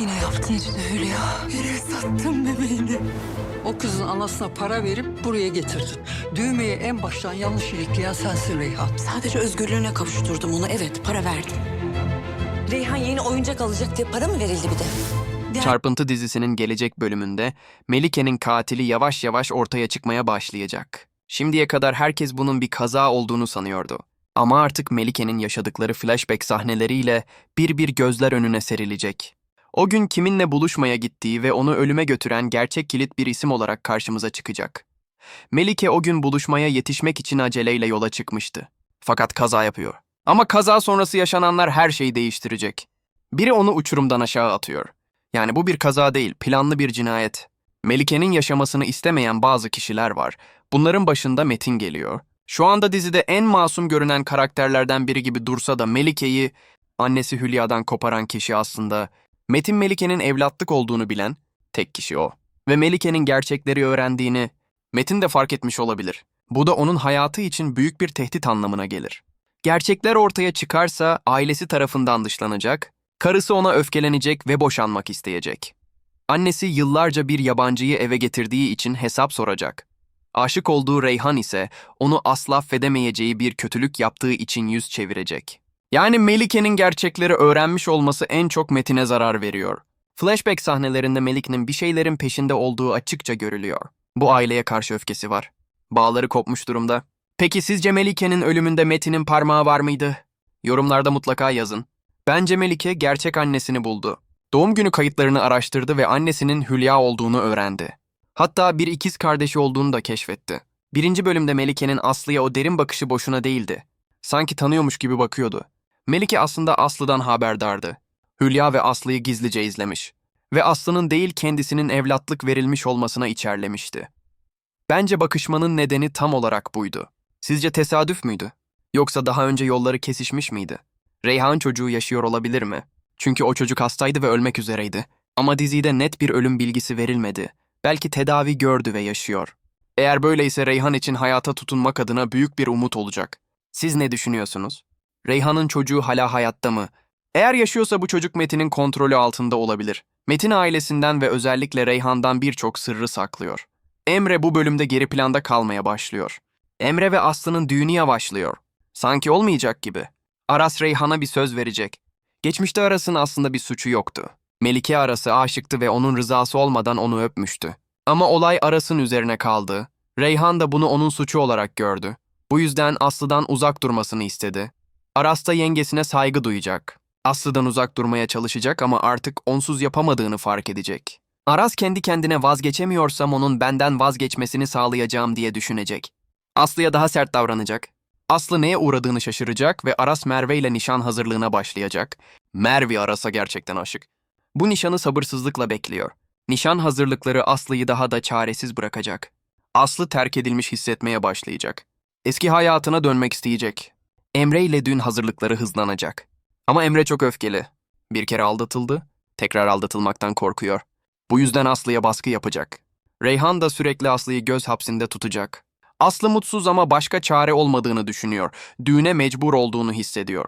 Yine yaptın işte Hülya. Yine sattın bebeğini. O kızın anasına para verip buraya getirdin. Düğmeyi en baştan yanlış ilikleyen sensin Reyhan. Sadece özgürlüğüne kavuşturdum onu. Evet para verdim. Reyhan yeni oyuncak alacak diye para mı verildi bir de? Çarpıntı dizisinin gelecek bölümünde Melike'nin katili yavaş yavaş ortaya çıkmaya başlayacak. Şimdiye kadar herkes bunun bir kaza olduğunu sanıyordu. Ama artık Melike'nin yaşadıkları flashback sahneleriyle bir bir gözler önüne serilecek. O gün kiminle buluşmaya gittiği ve onu ölüme götüren gerçek kilit bir isim olarak karşımıza çıkacak. Melike o gün buluşmaya yetişmek için aceleyle yola çıkmıştı. Fakat kaza yapıyor. Ama kaza sonrası yaşananlar her şeyi değiştirecek. Biri onu uçurumdan aşağı atıyor. Yani bu bir kaza değil, planlı bir cinayet. Melike'nin yaşamasını istemeyen bazı kişiler var. Bunların başında Metin geliyor. Şu anda dizide en masum görünen karakterlerden biri gibi dursa da Melike'yi annesi Hülya'dan koparan kişi aslında Metin Melike'nin evlatlık olduğunu bilen tek kişi o. Ve Melike'nin gerçekleri öğrendiğini Metin de fark etmiş olabilir. Bu da onun hayatı için büyük bir tehdit anlamına gelir. Gerçekler ortaya çıkarsa ailesi tarafından dışlanacak, karısı ona öfkelenecek ve boşanmak isteyecek. Annesi yıllarca bir yabancıyı eve getirdiği için hesap soracak. Aşık olduğu Reyhan ise onu asla affedemeyeceği bir kötülük yaptığı için yüz çevirecek. Yani Melike'nin gerçekleri öğrenmiş olması en çok Metin'e zarar veriyor. Flashback sahnelerinde Melik'in bir şeylerin peşinde olduğu açıkça görülüyor. Bu aileye karşı öfkesi var. Bağları kopmuş durumda. Peki sizce Melike'nin ölümünde Metin'in parmağı var mıydı? Yorumlarda mutlaka yazın. Bence Melike gerçek annesini buldu. Doğum günü kayıtlarını araştırdı ve annesinin Hülya olduğunu öğrendi. Hatta bir ikiz kardeşi olduğunu da keşfetti. Birinci bölümde Melike'nin Aslı'ya o derin bakışı boşuna değildi. Sanki tanıyormuş gibi bakıyordu. Melike aslında Aslı'dan haberdardı. Hülya ve Aslı'yı gizlice izlemiş. Ve Aslı'nın değil kendisinin evlatlık verilmiş olmasına içerlemişti. Bence bakışmanın nedeni tam olarak buydu. Sizce tesadüf müydü? Yoksa daha önce yolları kesişmiş miydi? Reyhan çocuğu yaşıyor olabilir mi? Çünkü o çocuk hastaydı ve ölmek üzereydi. Ama dizide net bir ölüm bilgisi verilmedi. Belki tedavi gördü ve yaşıyor. Eğer böyleyse Reyhan için hayata tutunmak adına büyük bir umut olacak. Siz ne düşünüyorsunuz? Reyhan'ın çocuğu hala hayatta mı? Eğer yaşıyorsa bu çocuk Metin'in kontrolü altında olabilir. Metin ailesinden ve özellikle Reyhan'dan birçok sırrı saklıyor. Emre bu bölümde geri planda kalmaya başlıyor. Emre ve Aslı'nın düğünü yavaşlıyor. Sanki olmayacak gibi. Aras Reyhan'a bir söz verecek. Geçmişte Aras'ın aslında bir suçu yoktu. Melike Aras'ı aşıktı ve onun rızası olmadan onu öpmüştü. Ama olay Aras'ın üzerine kaldı. Reyhan da bunu onun suçu olarak gördü. Bu yüzden Aslı'dan uzak durmasını istedi. Aras da yengesine saygı duyacak. Aslı'dan uzak durmaya çalışacak ama artık onsuz yapamadığını fark edecek. Aras kendi kendine vazgeçemiyorsam onun benden vazgeçmesini sağlayacağım diye düşünecek. Aslı'ya daha sert davranacak. Aslı neye uğradığını şaşıracak ve Aras Merve ile nişan hazırlığına başlayacak. Merve Aras'a gerçekten aşık. Bu nişanı sabırsızlıkla bekliyor. Nişan hazırlıkları Aslı'yı daha da çaresiz bırakacak. Aslı terk edilmiş hissetmeye başlayacak. Eski hayatına dönmek isteyecek. Emre ile düğün hazırlıkları hızlanacak. Ama Emre çok öfkeli. Bir kere aldatıldı, tekrar aldatılmaktan korkuyor. Bu yüzden Aslı'ya baskı yapacak. Reyhan da sürekli Aslı'yı göz hapsinde tutacak. Aslı mutsuz ama başka çare olmadığını düşünüyor. Düğüne mecbur olduğunu hissediyor.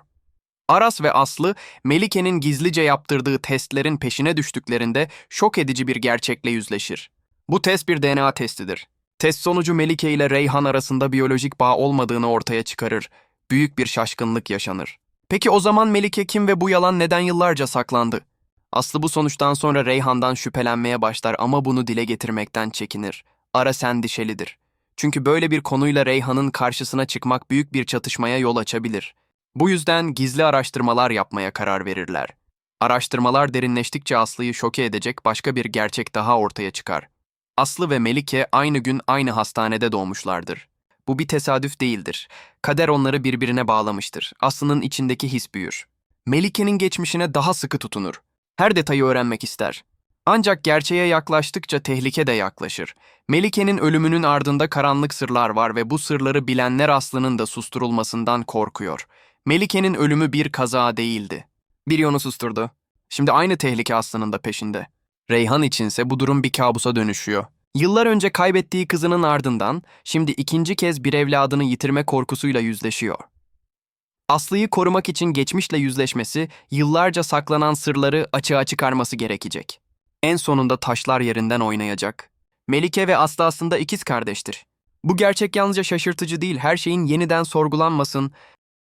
Aras ve Aslı, Melike'nin gizlice yaptırdığı testlerin peşine düştüklerinde şok edici bir gerçekle yüzleşir. Bu test bir DNA testidir. Test sonucu Melike ile Reyhan arasında biyolojik bağ olmadığını ortaya çıkarır. Büyük bir şaşkınlık yaşanır. Peki o zaman Melike kim ve bu yalan neden yıllarca saklandı? Aslı bu sonuçtan sonra Reyhan'dan şüphelenmeye başlar ama bunu dile getirmekten çekinir. Aras endişelidir. Çünkü böyle bir konuyla Reyhan'ın karşısına çıkmak büyük bir çatışmaya yol açabilir. Bu yüzden gizli araştırmalar yapmaya karar verirler. Araştırmalar derinleştikçe Aslı'yı şoke edecek başka bir gerçek daha ortaya çıkar. Aslı ve Melike aynı gün aynı hastanede doğmuşlardır. Bu bir tesadüf değildir. Kader onları birbirine bağlamıştır. Aslı'nın içindeki his büyür. Melike'nin geçmişine daha sıkı tutunur. Her detayı öğrenmek ister. Ancak gerçeğe yaklaştıkça tehlike de yaklaşır. Melike'nin ölümünün ardında karanlık sırlar var ve bu sırları bilenler Aslı'nın da susturulmasından korkuyor. Melike'nin ölümü bir kaza değildi. Biri onu susturdu. Şimdi aynı tehlike Aslı'nın da peşinde. Reyhan içinse bu durum bir kabusa dönüşüyor. Yıllar önce kaybettiği kızının ardından şimdi ikinci kez bir evladını yitirme korkusuyla yüzleşiyor. Aslı'yı korumak için geçmişle yüzleşmesi, yıllarca saklanan sırları açığa çıkarması gerekecek. En sonunda taşlar yerinden oynayacak. Melike ve Aslı aslında ikiz kardeştir. Bu gerçek yalnızca şaşırtıcı değil, her şeyin yeniden sorgulanmasın